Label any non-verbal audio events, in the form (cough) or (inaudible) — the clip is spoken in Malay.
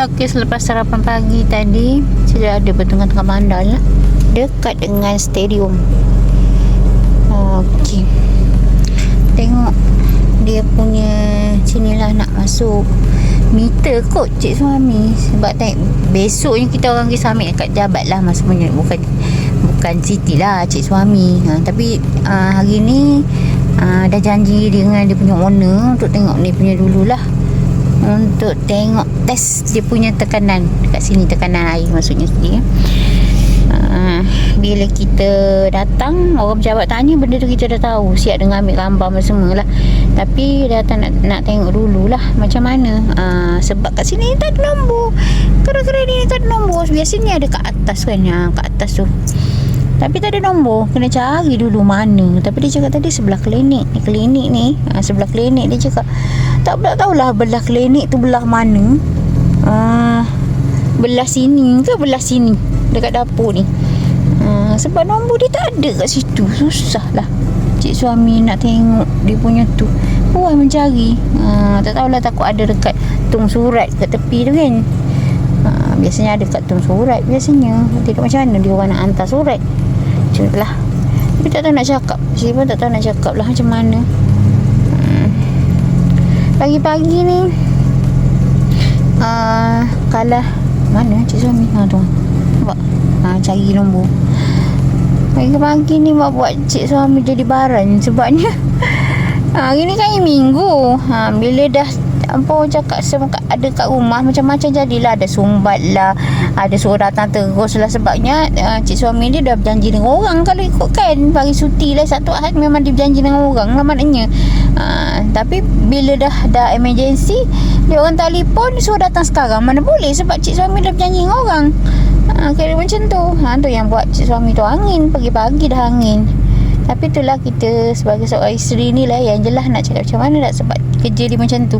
Okey, selepas sarapan pagi tadi, saya ada bertengah-tengah bandar lah. Dekat dengan stadium. Okey. Tengok dia punya sinilah nak masuk meter kot cik suami sebab tengok besoknya kita orang pergi submit dekat jabat lah maksudnya bukan bukan city lah cik suami ha, tapi uh, hari ni uh, dah janji dengan dia punya owner untuk tengok ni punya dululah untuk tengok test dia punya tekanan. Dekat sini tekanan air maksudnya ya. Uh, bila kita datang orang pejabat tanya benda tu kita dah tahu. Siap dengan ambil gambar apa semua lah. Tapi datang nak, nak tengok dulu lah macam mana. Uh, sebab kat sini tak ada nombor. Kera-kera ni tak ada nombor. Biasanya ada kat atas kan. Ha, kat atas tu tapi tak ada nombor. Kena cari dulu mana. Tapi dia cakap tadi sebelah klinik ni klinik ni. Ha, sebelah klinik dia cakap tak pula tahulah belah klinik tu belah mana. Uh, belah sini ke belah sini? Dekat dapur ni. Uh, sebab nombor dia tak ada kat situ. Susah lah cik suami nak tengok dia punya tu. Puan mencari. Uh, tak tahulah takut ada dekat tung surat kat tepi tu kan. Uh, biasanya ada kat tung surat biasanya. Tidak macam mana dia orang nak hantar surat tu lah. Tapi tak tahu nak cakap. Saya pun tak tahu nak cakap lah macam mana. Hmm. pagi-pagi ni uh, kalah. Mana cik suami? Ha tu nampak ha, cari nombor. Pagi-pagi ni mak buat cik suami jadi baran sebabnya. Ha, (laughs) hari ni kan minggu. Ha, bila dah apa orang cakap semua ada kat rumah macam-macam jadilah ada sumbat lah ada suruh datang terus lah sebabnya uh, cik suami dia dah berjanji dengan orang kalau ikutkan bagi cuti lah satu ahad memang dia berjanji dengan orang lah maknanya uh, tapi bila dah dah emergency dia orang telefon suruh datang sekarang mana boleh sebab cik suami dah berjanji dengan orang Ha, kira macam tu. Ha, tu yang buat cik suami tu angin. Pagi-pagi dah angin. Tapi itulah kita sebagai seorang isteri ni lah yang jelas nak cakap macam mana nak sebab kerja dia macam tu.